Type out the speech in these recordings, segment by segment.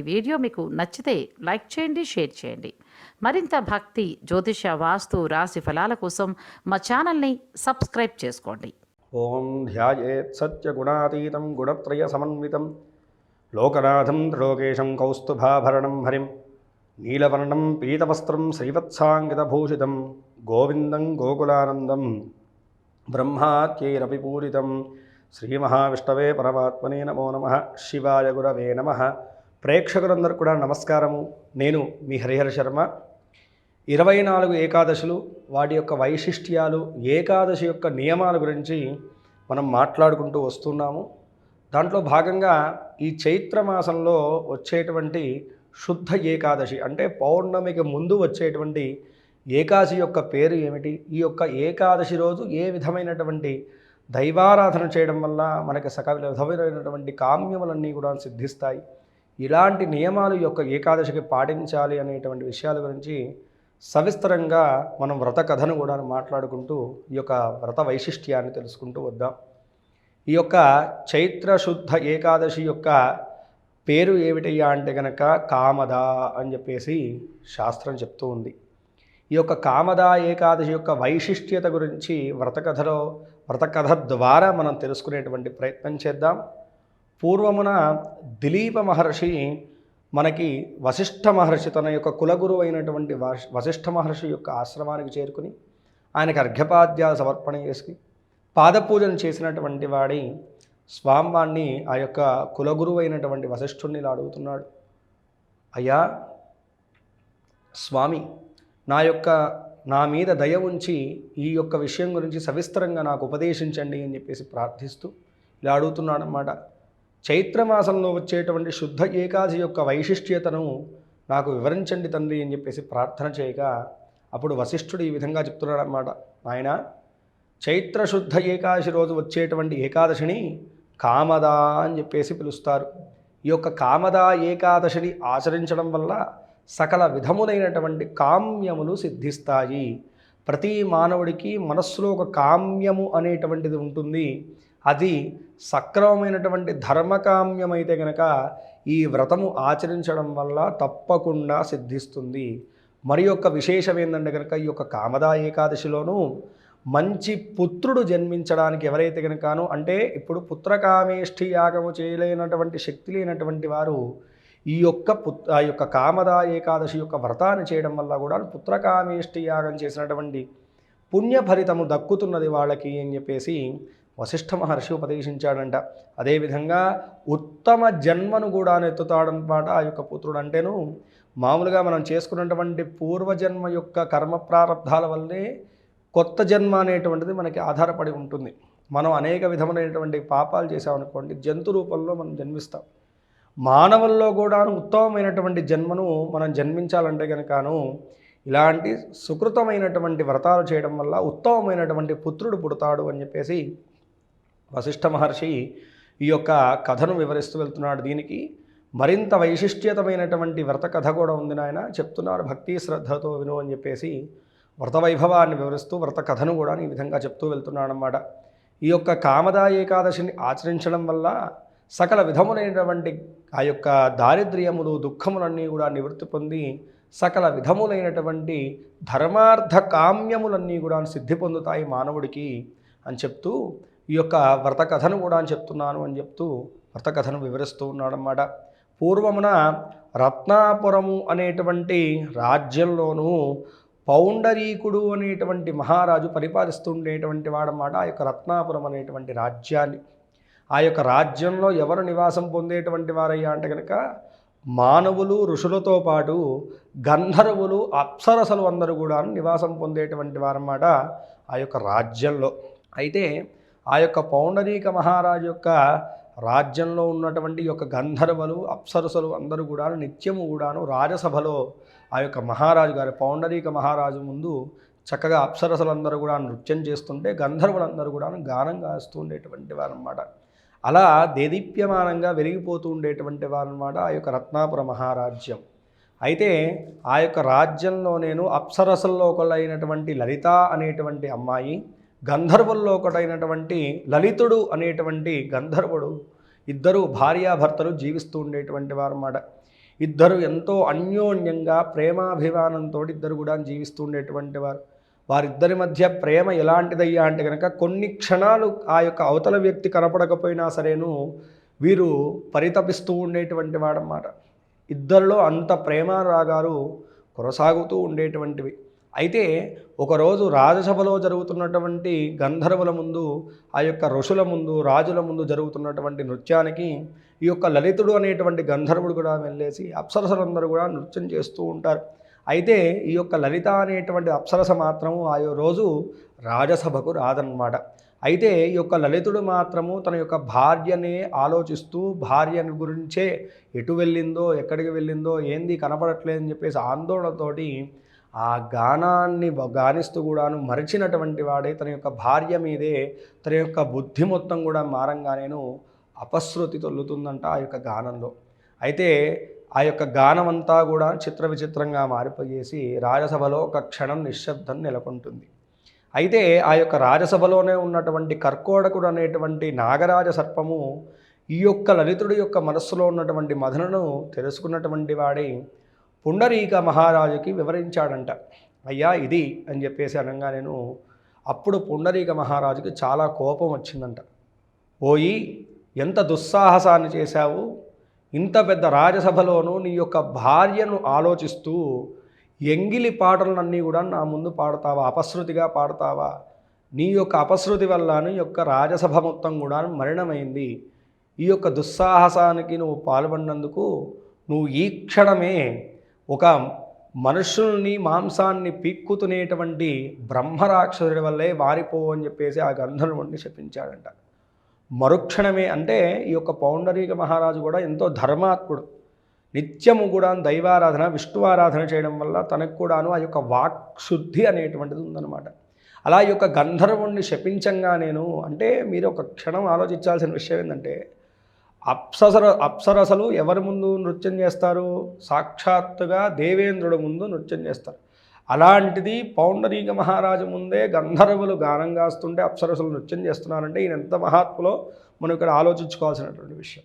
ఈ వీడియో మీకు నచ్చితే లైక్ చేయండి షేర్ చేయండి. మరింత భక్తి జ్యోతిష వాస్తు రాశి ఫలాల కోసం మా ఛానల్ని సబ్స్క్రైబ్ చేసుకోండి. ఓం ధ్యాయేత్ సత్యగుణాతీతం గుణత్రయ సమన్వితం లోకనాథం త్రిలోకేశం కౌస్తుభాభరణం హరిం. నీలవర్ణం పీతవస్త్రం శ్రీవత్సాంగితభూషితం. గోవిందం గోకులానందం. బ్రహ్మాత్యైరపి పూరితం. శ్రీమహావిష్ణవే పరమాత్మనే నమో నమ. శివాయ గురవే నమ. ప్రేక్షకులందరూ కూడా నమస్కారము. నేను మీ హరిహర శర్మ. ఇరవై నాలుగు ఏకాదశులు వాటి యొక్క వైశిష్ట్యాలు ఏకాదశి యొక్క నియమాల గురించి మనం మాట్లాడుకుంటూ వస్తున్నాము. దాంట్లో భాగంగా ఈ చైత్ర మాసంలో వచ్చేటువంటి శుద్ధ ఏకాదశి అంటే పౌర్ణమికి ముందు వచ్చేటువంటి ఏకాదశి యొక్క పేరు ఏమిటి? ఈ యొక్క ఏకాదశి రోజు ఏ విధమైనటువంటి దైవారాధన చేయడం వల్ల మనకి సకల విధమైనటువంటి కామ్యములన్నీ కూడా సిద్ధిస్తాయి. ఇలాంటి నియమాలు యొక్క ఏకాదశికి పాటించాలి అనేటువంటి విషయాల గురించి సవిస్తరంగా మనం వ్రత కథను కూడా మాట్లాడుకుంటూ ఈ యొక్క వ్రత వైశిష్ట్యాన్ని తెలుసుకుంటూ వద్దాం. ఈ యొక్క చైత్ర శుద్ధ ఏకాదశి యొక్క పేరు ఏమిటయ్యా అంటే గనక కామద అని చెప్పేసి శాస్త్రం చెప్తూ ఉంది. ఈ యొక్క కామదా ఏకాదశి యొక్క వైశిష్ట్యత గురించి వ్రతకథలో వ్రతకథ ద్వారా మనం తెలుసుకునేటువంటి ప్రయత్నం చేద్దాం. పూర్వమున దిలీప మహర్షి మనకి వశిష్ఠ మహర్షి తన యొక్క కులగురు అయినటువంటి వశిష్ఠ మహర్షి యొక్క ఆశ్రమానికి చేరుకుని ఆయనకు అర్ఘ్యపాద్యాలు సమర్పణ చేసి పాదపూజను చేసినటువంటి వాడి స్వామివాణ్ణి ఆ యొక్క కులగురువు అయినటువంటి వశిష్ఠుణ్ణి ఇలా అడుగుతున్నాడు. అయ్యా స్వామి నా యొక్క నా మీద దయ ఉంచి ఈ యొక్క విషయం గురించి సవిస్తరంగా నాకు ఉపదేశించండి అని చెప్పేసి ప్రార్థిస్తూ ఇలా అడుగుతున్నాడనమాట చైత్రమాసంలో వచ్చేటువంటి శుద్ధ ఏకాదశి యొక్క వైశిష్ట్యతను నాకు వివరించండి తండ్రి అని చెప్పేసి ప్రార్థన చేయగా అప్పుడు వశిష్ఠుడు ఈ విధంగా చెప్తున్నాడనమాట ఆయన చైత్ర శుద్ధ ఏకాదశి రోజు వచ్చేటువంటి ఏకాదశిని కామదా అని చెప్పేసి పిలుస్తారు. ఈ యొక్క కామదా ఏకాదశిని ఆచరించడం వల్ల సకల విధములైనటువంటి కామ్యములు సిద్ధిస్తాయి. ప్రతి మానవుడికి మనస్సులో ఒక కామ్యము అనేటువంటిది ఉంటుంది. అది సక్రమమైనటువంటి ధర్మకామ్యమైతే గనక ఈ వ్రతము ఆచరించడం వల్ల తప్పకుండా సిద్ధిస్తుంది. మరి యొక్క విశేషం ఏంటంటే కనుక ఈ యొక్క కామదా ఏకాదశిలోనూ మంచి పుత్రుడు జన్మించడానికి ఎవరైతే కనుకనో అంటే ఇప్పుడు పుత్రకామేష్ఠి యాగము చేయలేనటువంటి శక్తి లేనటువంటి వారు ఈ యొక్క పుత్ ఆ యొక్క కామదా ఏకాదశి యొక్క వ్రతాన్ని చేయడం వల్ల కూడా పుత్రకామేష్ఠి యాగం చేసినటువంటి పుణ్యఫలితము దక్కుతున్నది వాళ్ళకి అని చెప్పేసి వశిష్ఠ మహర్షి ఉపదేశించాడంట. అదేవిధంగా ఉత్తమ జన్మను కూడా నెత్తుతాడనమాట ఆ యొక్క పుత్రుడు అంటేను మామూలుగా మనం చేసుకున్నటువంటి పూర్వజన్మ యొక్క కర్మ ప్రారంధాల వల్లే కొత్త జన్మ అనేటువంటిది మనకి ఆధారపడి ఉంటుంది. మనం అనేక విధములైనటువంటి పాపాలు చేసామనుకోండి జంతు రూపంలో మనం జన్మిస్తాం. మానవుల్లో కూడా ఉత్తమమైనటువంటి జన్మను మనం జన్మించాలంటే కనుకను ఇలాంటి సుకృతమైనటువంటి వ్రతాలు చేయడం వల్ల ఉత్తమమైనటువంటి పుత్రుడు పుడతాడు అని చెప్పేసి వశిష్ఠ మహర్షి ఈ యొక్క కథను వివరిస్తూ వెళ్తున్నాడు. దీనికి మరింత వైశిష్ట్యతమైనటువంటి వ్రత కథ కూడా ఉంది నాయన. చెప్తున్నారు భక్తి శ్రద్ధతో విను అని చెప్పేసి వ్రత వైభవాన్ని వివరిస్తూ వ్రత కథను కూడా ఈ విధంగా చెప్తూ వెళ్తున్నాడు అన్నమాట ఈ యొక్క కామదా ఏకాదశిని ఆచరించడం వల్ల సకల విధములైనటువంటి ఆ యొక్క దారిద్ర్యములు దుఃఖములన్నీ కూడా నివృత్తి పొంది సకల విధములైనటువంటి ధర్మార్థ కామ్యములన్నీ కూడా సిద్ధి పొందుతాయి మానవుడికి అని చెప్తూ ఈ యొక్క వ్రత కథను కూడా అని చెప్తున్నాను అని చెప్తూ వ్రత కథను వివరిస్తూ ఉన్నాడన్నమాట. పూర్వమున రత్నాపురము అనేటువంటి రాజ్యంలోనూ పౌండరీకుడు అనేటువంటి మహారాజు పరిపాలిస్తుండేటువంటి వాడన్నమాట ఆ యొక్క రత్నాపురం అనేటువంటి రాజ్యాన్ని. ఆ యొక్క రాజ్యంలో ఎవరు నివాసం పొందేటువంటి వారయ్యా అంటే కనుక మానవులు ఋషులతో పాటు గంధర్వులు అప్సరసలు అందరూ కూడా నివాసం పొందేటువంటి వారన్నమాట ఆ యొక్క రాజ్యంలో. అయితే ఆ యొక్క పౌండరీక మహారాజు యొక్క రాజ్యంలో ఉన్నటువంటి యొక్క గంధర్వలు అప్సరసలు అందరూ కూడా నిత్యము కూడాను రాజసభలో ఆ యొక్క మహారాజు గారి పౌండరీక మహారాజు ముందు చక్కగా అప్సరసలందరూ కూడా నృత్యం చేస్తుంటే గంధర్వులందరూ కూడా గానం గాస్తూ ఉండేటువంటి వారన్నమాట. అలా దేదీప్యమానంగా వెలిగిపోతూ ఉండేటువంటి వారన్నమాట ఆ యొక్క రత్నాపుర మహారాజ్యం. అయితే ఆ యొక్క రాజ్యంలో నేను అప్సరసల్లో ఒకళ్ళైనటువంటి లలిత అనేటువంటి అమ్మాయి గంధర్వుల్లో ఒకటైనటువంటి లలితుడు అనేటువంటి గంధర్వుడు ఇద్దరు భార్యాభర్తలు జీవిస్తూ ఉండేటువంటి వారు అన్నమాట ఇద్దరు ఎంతో అన్యోన్యంగా ప్రేమాభిమానంతో ఇద్దరు కూడా జీవిస్తూ ఉండేటువంటి వారు. వారిద్దరి మధ్య ప్రేమ ఎలాంటిదయ్యా అంటే కనుక కొన్ని క్షణాలు ఆ యొక్క అవతల వ్యక్తి కనపడకపోయినా సరేను వీరు పరితపిస్తూ ఉండేటువంటి వాడన్నమాట ఇద్దరిలో అంత ప్రేమ రాగారు కొనసాగుతూ ఉండేటువంటివి. అయితే ఒకరోజు రాజసభలో జరుగుతున్నటువంటి గంధర్వుల ముందు ఆ యొక్క ఋషుల ముందు రాజుల ముందు జరుగుతున్నటువంటి నృత్యానికి ఈ యొక్క లలితుడు అనేటువంటి గంధర్వుడు కూడా వెళ్ళేసి అప్సరసలందరూ కూడా నృత్యం చేస్తూ ఉంటారు. అయితే ఈ యొక్క లలిత అనేటువంటి అప్సరస మాత్రము ఆ రోజు రాజసభకు రాదన్నమాట. అయితే ఈ యొక్క లలితుడు మాత్రము తన యొక్క భార్యనే ఆలోచిస్తూ భార్యని గురించే ఎటు వెళ్ళిందో ఎక్కడికి వెళ్ళిందో ఏంది కనపడట్లేదని చెప్పేసి ఆందోళనతోటి ఆ గానాన్ని గానిస్తూ కూడాను మరిచినటువంటి వాడే తన యొక్క భార్య మీదే తన యొక్క బుద్ధి మొత్తం కూడా మారంగానేను అపశృతి తొల్లుతుందంట ఆ యొక్క గానంలో. అయితే ఆ యొక్క గానం అంతా కూడా చిత్ర విచిత్రంగా మారిపోయేసి రాజసభలో ఒక క్షణం నిశ్శబ్దం నెలకొంటుంది. అయితే ఆ యొక్క రాజసభలోనే ఉన్నటువంటి కర్కోడకుడు అనేటువంటి నాగరాజ సర్పము ఈ యొక్క లలితుడి యొక్క మనస్సులో ఉన్నటువంటి మధునను తెలుసుకున్నటువంటి వాడే పుండరీక మహారాజుకి వివరించాడంట. అయ్యా ఇది అని చెప్పేసి అనగా నేను అప్పుడు పుండరీక మహారాజుకి చాలా కోపం వచ్చిందంట. పోయి ఎంత దుస్సాహసాన్ని చేశావు. ఇంత పెద్ద రాజసభలోనూ నీ యొక్క భార్యను ఆలోచిస్తూ ఎంగిలి పాటలన్నీ కూడా నా ముందు పాడతావా? అపశృతిగా పాడతావా? నీ యొక్క అపశృతి వల్ల నీ యొక్క రాజసభ మొత్తం కూడా మరణమైంది ఈ యొక్క దుస్సాహసానికి నువ్వు పాల్పడినందుకు నువ్వు ఈ క్షణమే ఒక మనుషుల్ని మాంసాన్ని పీక్కుతునేటువంటి బ్రహ్మరాక్షసుడి వల్లే వారిపో అని చెప్పేసి ఆ గంధర్వుడిని శపించాడంట. మరుక్షణమే అంటే ఈ యొక్క పౌండరీక మహారాజు కూడా ఎంతో ధర్మాత్ముడు. నిత్యము కూడా దైవారాధన విష్ణువారాధన చేయడం వల్ల తనకు కూడాను ఆ యొక్క వాక్శుద్ధి అనేటువంటిది ఉందన్నమాట. అలా ఈ యొక్క గంధర్వుణ్ణి శపించంగా నేను అంటే మీరు ఒక క్షణం ఆలోచించాల్సిన విషయం ఏంటంటే అప్సర అప్సరసలు ఎవరి ముందు నృత్యం చేస్తారు? సాక్షాత్తుగా దేవేంద్రుడి ముందు నృత్యం చేస్తారు. అలాంటిది పౌండరీక మహారాజు ముందే గంధర్వులు గానం కాస్తుంటే అప్సరసలు నృత్యం చేస్తున్నారంటే ఈయన ఎంత మహాత్ములో మనం ఇక్కడ ఆలోచించుకోవాల్సినటువంటి విషయం.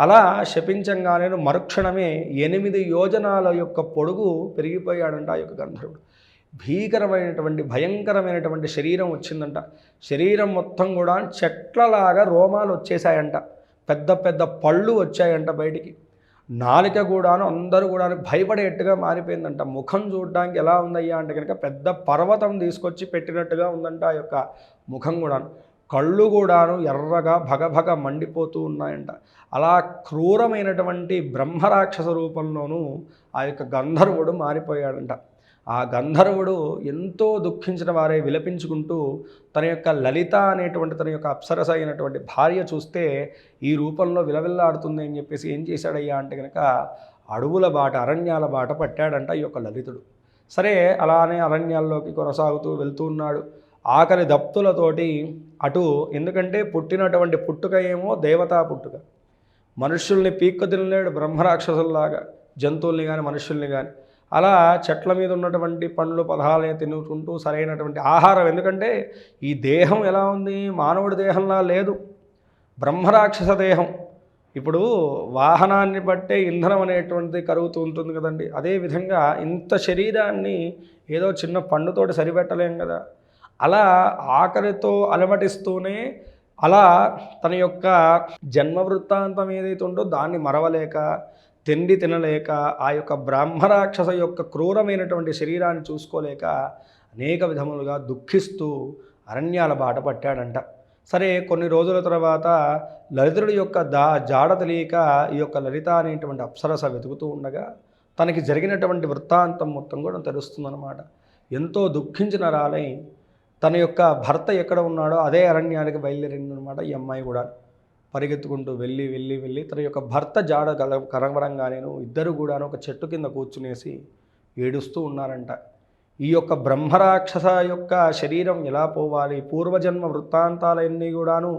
అలా శపించంగానే మరుక్షణమే ఎనిమిది యోజనాల యొక్క పొడుగు పెరిగిపోయాడంట ఆ యొక్క గంధర్వుడు. భీకరమైనటువంటి భయంకరమైనటువంటి శరీరం వచ్చిందంట. శరీరం మొత్తం కూడా చెట్లలాగా రోమాలు వచ్చేసాయంట పెద్ద పెద్ద పళ్ళు వచ్చాయంట బయటికి. నాలిక కూడాను అందరూ కూడా భయపడేట్టుగా మారిపోయిందంట. ముఖం చూడడానికి ఎలా ఉందయ్యా అంటే కనుక పెద్ద పర్వతం తీసుకొచ్చి పెట్టినట్టుగా ఉందంట ఆ యొక్క ముఖం కూడాను. కళ్ళు కూడాను ఎర్రగా భగభగ మండిపోతూ ఉన్నాయంట. అలా క్రూరమైనటువంటి బ్రహ్మరాక్షస రూపంలోనూ ఆ యొక్క గంధర్వుడు మారిపోయాడంట. ఆ గంధర్వుడు ఎంతో దుఃఖించిన వారే విలపించుకుంటూ తన యొక్క లలిత అనేటువంటి తన యొక్క అప్సరస అయినటువంటి భార్య చూస్తే ఈ రూపంలో విలవిల్లాడుతుంది అని చెప్పేసి ఏం చేశాడయ్యా అంటే కనుక అడవుల బాట అరణ్యాల బాట పట్టాడంట ఈ యొక్క లలితుడు. సరే అలానే అరణ్యాల్లోకి కొనసాగుతూ వెళ్తూ ఉన్నాడు. ఆకలి దప్తులతోటి అటు ఎందుకంటే పుట్టినటువంటి పుట్టుక ఏమో దేవతా పుట్టుక. మనుషుల్ని పీక్కు తినలేడు బ్రహ్మరాక్షసుల్లాగా జంతువుల్ని కానీ మనుషుల్ని కానీ అలా చెట్ల మీద ఉన్నటువంటి పండ్లు పదాలే తినుకుంటూ సరైనటువంటి ఆహారం. ఎందుకంటే ఈ దేహం ఎలా ఉంది? మానవుడి దేహంలా లేదు. బ్రహ్మరాక్షస దేహం. ఇప్పుడు వాహనాన్ని బట్టే ఇంధనం అనేటువంటిది కరుగుతూ ఉంటుంది కదండి. అదేవిధంగా ఇంత శరీరాన్ని ఏదో చిన్న పండుతోటి సరిపెట్టలేం కదా. అలా ఆకలితో అలమటిస్తూనే అలా తన యొక్క జన్మ వృత్తాంతం ఏదైతే ఉందో దాన్ని మరవలేక తిండి తినలేక ఆ యొక్క బ్రహ్మరాక్షస యొక్క క్రూరమైనటువంటి శరీరాన్ని చూసుకోలేక అనేక విధములుగా దుఃఖిస్తూ అరణ్యాల బాట పట్టాడంట. సరే కొన్ని రోజుల తర్వాత లలితుడి యొక్క దా జాడ తెలియక ఈ యొక్క లలిత అనేటువంటి అప్సరస వెతుకుతూ ఉండగా తనకి జరిగినటువంటి వృత్తాంతం మొత్తం కూడా తెలుస్తుందన్నమాట. ఎంతో దుఃఖించిన రాలై తన యొక్క భర్త ఎక్కడ ఉన్నాడో అదే అరణ్యానికి బయలుదేరిందనమాట ఈ అమ్మాయి కూడా. పరిగెత్తుకుంటూ వెళ్ళి వెళ్ళి వెళ్ళి తన యొక్క భర్త జాడ కల కనబడంగానేను ఇద్దరు కూడాను ఒక చెట్టు కింద కూర్చునేసి ఏడుస్తూ ఉన్నారంట. ఈ యొక్క బ్రహ్మరాక్షస యొక్క శరీరం ఎలా పోవాలి? పూర్వజన్మ వృత్తాంతాలన్నీ కూడాను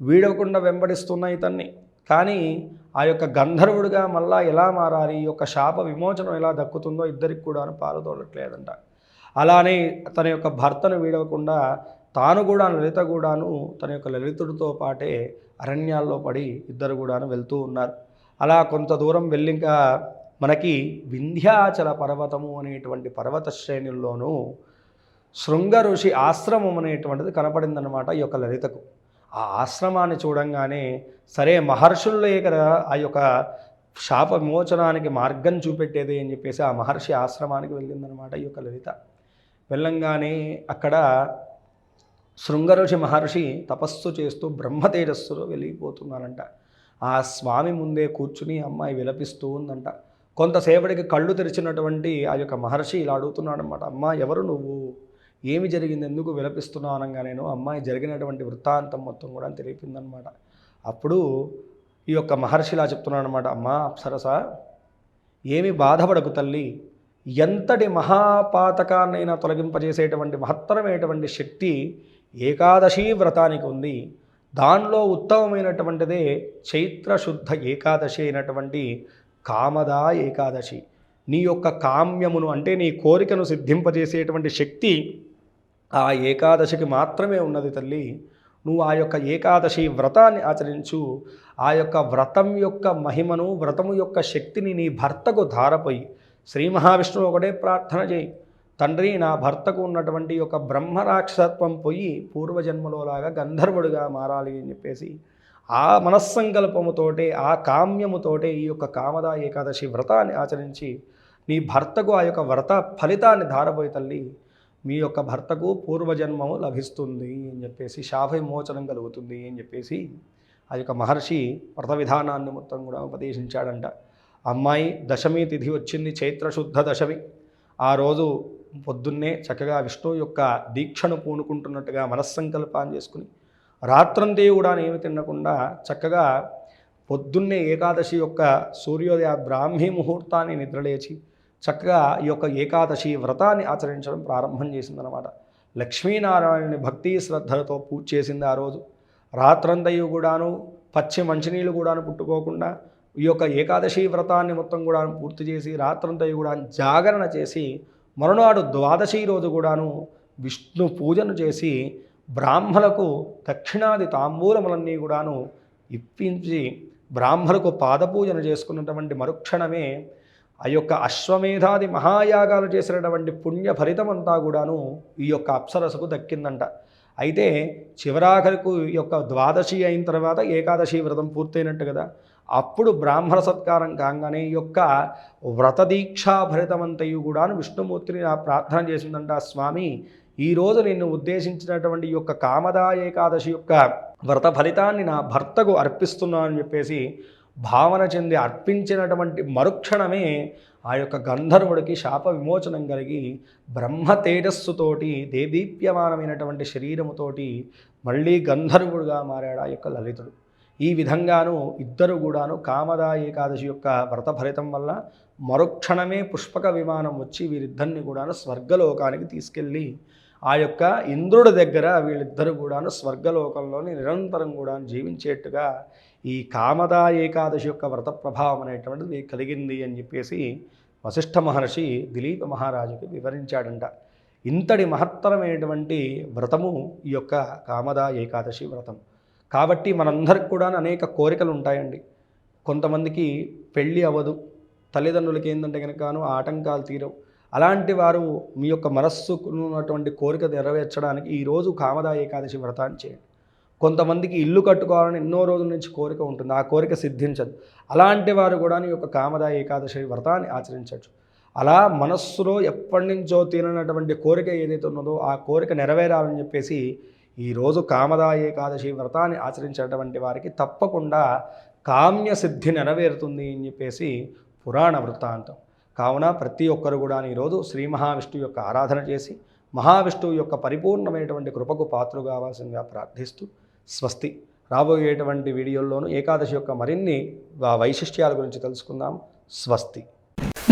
వీడకుండా వెంబడిస్తున్నాయి ఇతన్ని కానీ ఆ యొక్క గంధర్వుడిగా మళ్ళా ఎలా మారాలి? ఈ యొక్క శాప విమోచనం ఎలా దక్కుతుందో ఇద్దరికి కూడాను పాలుదోడట్లేదంట అలానే తన యొక్క భర్తను వీడవకుండా తాను కూడా లలిత కూడాను తన యొక్క లలితుడితో పాటే అరణ్యాల్లో పడి ఇద్దరు కూడాను వెళ్తూ ఉన్నారు. అలా కొంత దూరం వెళ్ళి మనకి వింధ్యాచల పర్వతము అనేటువంటి పర్వత శ్రేణుల్లోనూ శృంగ ఋషి ఆశ్రమం అనేటువంటిది కనపడిందనమాట ఈ యొక్క లలితకు. ఆ ఆశ్రమాన్ని చూడంగానే సరే మహర్షులే కదా ఆ యొక్క శాప విమోచనానికి మార్గం చూపెట్టేది అని చెప్పేసి ఆ మహర్షి ఆశ్రమానికి వెళ్ళిందనమాట ఈ యొక్క లలిత. వెళ్ళంగానే అక్కడ శృంగఋషి మహర్షి తపస్సు చేస్తూ బ్రహ్మ తేజస్సులో వెలిగిపోతున్నారంట. ఆ స్వామి ముందే కూర్చుని అమ్మాయి విలపిస్తూ ఉందంట. కొంతసేపటికి కళ్ళు తెరిచినటువంటి ఆ యొక్క మహర్షి ఇలా అడుగుతున్నాడనమాట అమ్మ ఎవరు నువ్వు? ఏమి జరిగింది? ఎందుకు విలపిస్తున్నావు? అనగా నేను అమ్మాయి జరిగినటువంటి వృత్తాంతం మొత్తం కూడా తెలిపిందనమాట అప్పుడు ఈ యొక్క మహర్షి ఇలా చెప్తున్నాడు అనమాట అమ్మా అప్సరస ఏమి బాధపడకు తల్లి. ఎంతటి మహాపాతకాన్నైనా తొలగింపజేసేటువంటి మహత్తరమైనటువంటి శక్తి ఏకాదశి వ్రతానికి ఉంది. దానిలో ఉత్తమమైనటువంటిదే చైత్ర శుద్ధ ఏకాదశి అయినటువంటి కామదా ఏకాదశి. నీ యొక్క కామ్యమును అంటే నీ కోరికను సిద్ధింపజేసేటువంటి శక్తి ఆ ఏకాదశికి మాత్రమే ఉన్నది తల్లి. నువ్వు ఆ యొక్క ఏకాదశి వ్రతాన్ని ఆచరించు. ఆ యొక్క వ్రతం యొక్క మహిమను వ్రతము యొక్క శక్తిని నీ భర్తకు ధారపోయి శ్రీ మహావిష్ణువు ఒకటే ప్రార్థన చేయి. తండ్రి నా భర్తకు ఉన్నటువంటి ఒక బ్రహ్మరాక్షసత్వం పోయి పూర్వజన్మలోలాగా గంధర్వుడిగా మారాలి అని చెప్పేసి ఆ మనస్సంకల్పముతోటే ఆ కామ్యముతోటే ఈ యొక్క కామద ఏకాదశి వ్రతాన్ని ఆచరించి నీ భర్తకు ఆ యొక్క వ్రత ఫలితాన్ని ధారపోయి తల్లి మీ యొక్క భర్తకు పూర్వజన్మము లభిస్తుంది అని చెప్పేసి శాపవిమోచనం కలుగుతుంది అని చెప్పేసి ఆ యొక్క మహర్షి వ్రత విధానాన్ని మొత్తం కూడా ఉపదేశించాడంట. అమ్మాయి దశమి తిథి వచ్చింది చైత్రశుద్ధ దశమి. ఆ రోజు పొద్దున్నే చక్కగా విష్ణువు యొక్క దీక్షను పూనుకుంటున్నట్టుగా మనస్సంకల్పాన్ని చేసుకుని రాత్రంతే కూడా ఏమి తినకుండా చక్కగా పొద్దున్నే ఏకాదశి యొక్క సూర్యోదయ బ్రాహ్మీ ముహూర్తాన్ని నిద్రలేచి చక్కగా ఈ యొక్క ఏకాదశి వ్రతాన్ని ఆచరించడం ప్రారంభం చేసిందనమాట లక్ష్మీనారాయణుని భక్తి శ్రద్ధలతో పూజ చేసింది ఆ రోజు. రాత్రంతయు కూడాను పచ్చి మంచినీళ్ళు కూడాను పుట్టుకోకుండా ఈ యొక్క ఏకాదశి వ్రతాన్ని మొత్తం కూడా పూర్తి చేసి రాత్రంతయు కూడా జాగరణ చేసి మరునాడు ద్వాదశి రోజు కూడాను విష్ణు పూజను చేసి బ్రాహ్మణులకు దక్షిణాది తాంబూలములన్నీ కూడాను ఇప్పించి బ్రాహ్మలకు పాదపూజన చేసుకున్నటువంటి మరుక్షణమే ఆ యొక్క అశ్వమేధాది మహాయాగాలు చేసినటువంటి పుణ్య ఫలితమంతా కూడాను ఈ యొక్క అప్సరసకు దక్కిందంట. అయితే చివరాఖరికి ఈ యొక్క ద్వాదశి అయిన తర్వాత ఏకాదశి వ్రతం పూర్తయినట్టు కదా. అప్పుడు బ్రాహ్మణ సత్కారం కాగానే ఈ యొక్క వ్రతదీక్షాభరితమంతయు కూడా విష్ణుమూర్తిని నా ప్రార్థన చేసిందంట స్వామి ఈరోజు నిన్ను ఉద్దేశించినటువంటి యొక్క కామదా ఏకాదశి యొక్క వ్రత ఫలితాన్ని నా భర్తకు అర్పిస్తున్నాను అని చెప్పేసి భావన చెంది అర్పించినటువంటి మరుక్షణమే ఆ యొక్క గంధర్వుడికి శాప విమోచనం కలిగి బ్రహ్మ తేజస్సుతోటి దేదీప్యమానమైనటువంటి శరీరముతోటి మళ్ళీ గంధర్వుడుగా మారాడు ఆ యొక్క లలితుడు. ఈ విధంగాను ఇద్దరు కూడాను కామదా ఏకాదశి యొక్క వ్రత ఫలితం వల్ల మరుక్షణమే పుష్పక విమానం వచ్చి వీరిద్దరిని కూడాను స్వర్గలోకానికి తీసుకెళ్ళి ఆ యొక్క ఇంద్రుడి దగ్గర వీళ్ళిద్దరూ కూడాను స్వర్గలోకంలోని నిరంతరం కూడా జీవించేట్టుగా ఈ కామదా ఏకాదశి యొక్క వ్రత ప్రభావం అనేటువంటిది కలిగింది అని చెప్పేసి వశిష్ఠ మహర్షి దిలీప మహారాజుకి వివరించాడంట. ఇంతటి మహత్తరమైనటువంటి వ్రతము ఈ యొక్క కామదా ఏకాదశి వ్రతం. కాబట్టి మనందరికి కూడా అనేక కోరికలు ఉంటాయండి. కొంతమందికి పెళ్ళి అవ్వదు. తల్లిదండ్రులకి ఏంటంటే కనుకను ఆటంకాలు తీరవు. అలాంటి వారు మీ యొక్క మనస్సును ఉన్నటువంటి కోరిక నెరవేర్చడానికి ఈరోజు కామదా ఏకాదశి వ్రతాన్ని చేయండి. కొంతమందికి ఇల్లు కట్టుకోవాలని ఎన్నో రోజుల నుంచి కోరిక ఉంటుంది. ఆ కోరిక సిద్ధించదు. అలాంటి వారు కూడా నీ యొక్క కామదా ఏకాదశి వ్రతాన్ని ఆచరించవచ్చు. అలా మనస్సులో ఎప్పటి నుంచో తీరనటువంటి కోరిక ఏదైతే ఉన్నదో ఆ కోరిక నెరవేరాలని చెప్పేసి ఈరోజు కామదా ఏకాదశి వ్రతాన్ని ఆచరించేటువంటి వారికి తప్పకుండా కామ్య సిద్ధి నెరవేరుతుంది అని చెప్పేసి పురాణ వృత్తాంతం. కావున ప్రతి ఒక్కరు కూడా ఈరోజు శ్రీ మహావిష్ణువు యొక్క ఆరాధన చేసి మహావిష్ణువు యొక్క పరిపూర్ణమైనటువంటి కృపకు పాత్రలు కావాల్సిందిగా ప్రార్థిస్తూ స్వస్తి. రాబోయేటువంటి వీడియోల్లోనూ ఏకాదశి యొక్క మరిన్ని వైశిష్ట్యాల గురించి తెలుసుకుందాం. స్వస్తి.